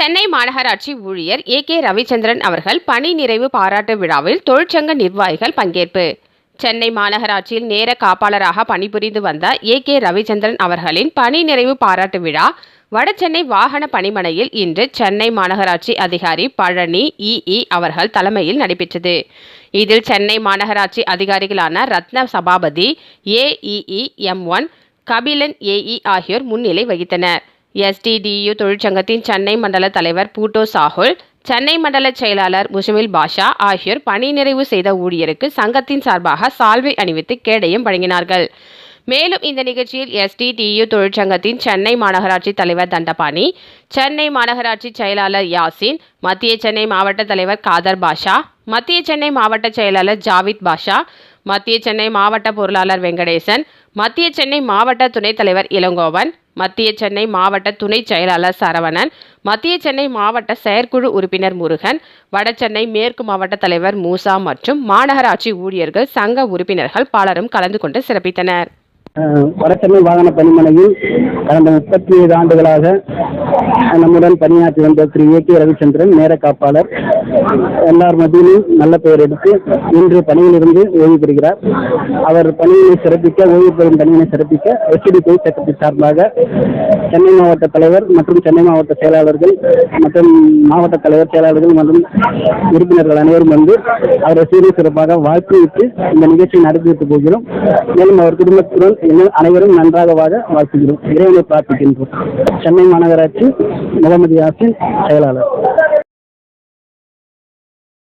சென்னை மாநகராட்சி ஊழியர் A K Ravichandran அவர்கள் பணி நிறைவு பாராட்டு விழாவில் தொழிற்சங்க நிர்வாகிகள் பங்கேற்பு. சென்னை மாநகராட்சியில் நேர காப்பாளராக பணிபுரிந்து வந்த ஏ கே ரவிச்சந்திரன் அவர்களின் பணி நிறைவு பாராட்டு விழா வடசென்னை வாகன பணிமனையில் இன்று சென்னை மாநகராட்சி அதிகாரி பழனி இஇ அவர்கள் தலைமையில் நடைபெற்றது. இதில் சென்னை மாநகராட்சி அதிகாரிகளான Ratna Sabapathi AEE M one Kabilan AE ஆகியோர் முன்னிலை வகித்தனர். எஸ்டிடியு தொழிற்சங்கத்தின் சென்னை மண்டல தலைவர் பூட்டோ சாகுல் சென்னை மண்டல செயலாளர் முஷமில் பாஷா ஆகியோர் பணி நிறைவு செய்த ஊழியருக்கு சங்கத்தின் சார்பாக சால்வை அணிவித்து கேடயம் வழங்கினார்கள். மேலும் இந்த நிகழ்ச்சியில் எஸ்டிடியு தொழிற்சங்கத்தின் சென்னை மாநகராட்சி தலைவர் தண்டபாணி சென்னை மாநகராட்சி செயலாளர் யாசின் மத்திய சென்னை மாவட்ட தலைவர் காதர் பாஷா மத்திய சென்னை மாவட்ட செயலாளர் ஜாவித் பாஷா மத்திய சென்னை மாவட்ட பொருளாளர் வெங்கடேசன் மத்திய சென்னை மாவட்ட துணைத் தலைவர் இளங்கோவன் மத்திய சென்னை மாவட்ட துணை செயலாளர் சரவணன் மத்திய சென்னை மாவட்ட செயற்குழு உறுப்பினர் முருகன் வடசென்னை மேற்கு மாவட்ட தலைவர் மூசா மற்றும் மாநகராட்சி ஊழியர்கள் சங்க உறுப்பினர்கள் பலரும் கலந்து கொண்டு சிறப்பித்தனர். வடசென்னை வாகன பணிமனையில் கடந்த முப்பத்தி ஏழு ஆண்டுகளாக நம்முடன் பணியாற்றி வந்த திரு ஏ கே ரவிச்சந்திரன் நேர காப்பாளர். எல்லார் மத்தியிலும் நல்ல பெயர் எடுத்து இன்று பணியிலிருந்து ஓய்வு பெறுகிறார். அவர் பணியினை சிறப்பிக்க ஓய்வு பெறும் பணியினை சிறப்பிக்க எஸ்டிடிபி சட்டத்தின் சார்பாக சென்னை மாவட்ட தலைவர் மற்றும் சென்னை மாவட்ட செயலாளர்கள் மற்றும் மாவட்ட தலைவர் செயலாளர்கள் மற்றும் உறுப்பினர்கள் அனைவரும் வந்து அவரை சீரிய சிறப்பாக வாழ்த்துவிட்டு இந்த நிகழ்ச்சியை நடத்தி வைத்து போகிறோம். மேலும் அவர் குடும்பத்துடன் எங்கள் அனைவரும் நன்றாக வாழ வாழ்த்துகிறோம். இறைவனை பிரார்த்திக்கின்றோம். சென்னை மாநகராட்சி முகமது யாசின் செயலாளர்.